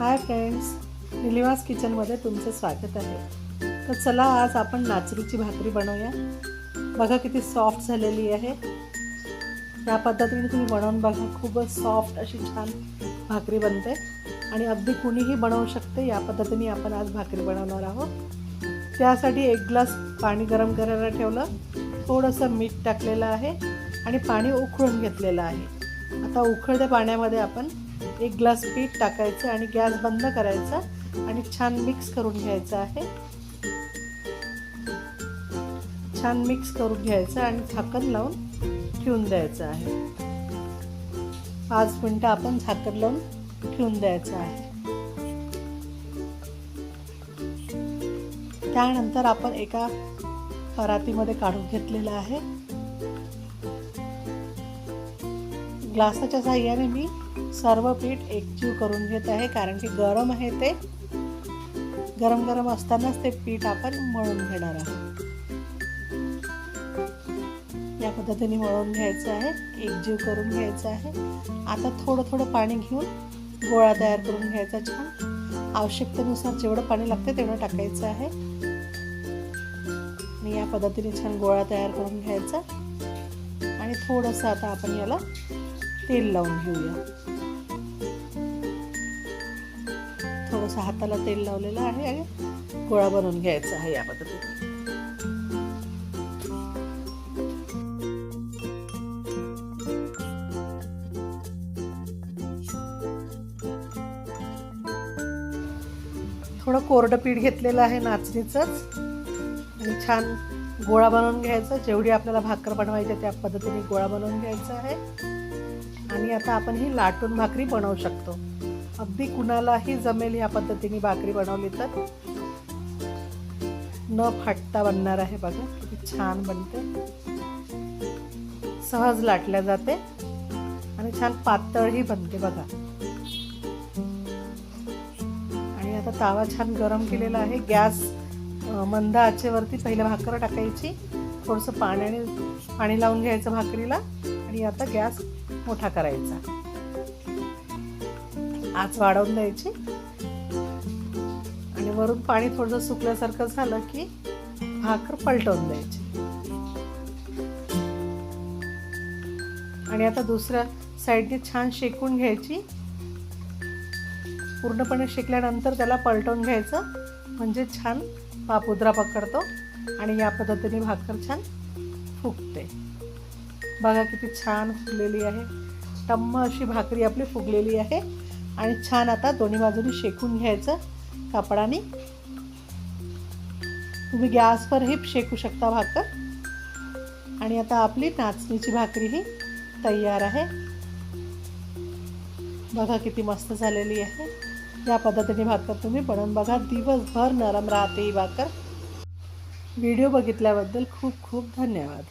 Hi friends निलिवास किचनमध्ये तुमचं स्वागत आहे. तर चला आज आपण नाचणीची भाकरी बनवूया. बघा किती सॉफ्ट झालेली आहे. या पद्धतीने तुम्ही बनवून बघा खूपच सॉफ्ट अशी छान भाकरी बनते. आणि अगदी कुणीही बनवू शकते या पद्धतीने आपण आज भाकरी बनवणार आहोत. त्यासाठी एक ग्लास पाणी गरम करायला ठेवलं. थोडंसं मीठ टाकलेलं आहे आणि पाणी उकळून घेतलेलं आहे. आता उकळत्या पाण्यामध्ये आपण एक ग्लास पीठ टाकायचं आणि गॅस बंद करायचा आणि छान मिक्स करून घ्यायचं आहे. छान मिक्स करून घ्यायचं आणि झाकण लावून ठेवून द्यायचं आहे. पाच मिनटं आपण झाकण लावून ठेवून द्यायचं आहे. त्यानंतर आपण एका परातीमध्ये काढून घेतलेलं आहे. ग्लासाच्या साह्याने मी सर्व पीठ एकजीव करून घेत आहे कारण की गरम आहे ते. गरम गरम असतानाच ते पीठ आपण मळून घेणार आहोत. या पद्धतीने मळून घ्यायचं आहे एकजीव करून घ्यायचं आहे. आता थोडं थोडं पाणी घेऊन गोळा तयार करून घ्यायचा छान. आवश्यकतेनुसार जेवढं पाणी लागते तेवढं टाकायचं आहे. आणि या पद्धतीने छान गोळा तयार करून घ्यायचा. आणि थोडंसं आता आपण याला तेल लावून घेऊया. थोडंसं हाताला तेल लावलेलं आहे आणि गोळा बनवून घ्यायचा आहे या पद्धतीने. थोडं कोरडं पीठ घेतलेलं आहे नाचणीचंच. आणि छान गोळा बनवून घ्यायचा. जेवढी आपल्याला भाकर बनवायची त्या पद्धतीने गोळा बनवून घ्यायचा आहे. आणि आता आपण ही लाटून भाकरी बनवू शकतो. अगदी कुणालाही जमेल या पद्धतीने भाकरी बनवली तर. न फाटता बनणार आहे बघा किती छान बनते. सहज लाटल्या जाते. आणि छान पातळही बनते बघा. आणि आता तावा छान गरम केलेला आहे. गॅस मंद आचेवरती पहिलं भाकर टाकायची. थोडंसं पाण्याने पाणी लावून घ्यायचं भाकरीला. आणि आता गॅस मोठा करायचा. आच वाढवून द्यायची. आणि वरून पाणी थोडंसं सुकल्यासारखं झालं की भाकर पलटवून द्यायची. आणि आता दुसऱ्या साईडने छान शेकून घ्यायची. पूर्णपणे शेकल्यानंतर त्याला पलटवून घ्यायचं. म्हणजे छान पापुद्रा पकडतो. आणि या पद्धतीने भाकर छान फुगते. बघा किती छान फुगलेली आहे. टम्म अशी भाकरी आपली फुगलेली आहे. आणि छान आता दोन्ही बाजूनी शेकून घ्यायचं कापडाने. तुम्ही गॅसवरही शेकू शकता भाकर. आणि आता आपली नाचणीची भाकरी ही तयार आहे. बघा किती मस्त झालेली आहे. या पद्धतीने भाकर तुम्ही बनवून बघा. दिवसभर नरम राहते ही भाकर. व्हिडिओ बघितल्याबद्दल खूप खूप धन्यवाद.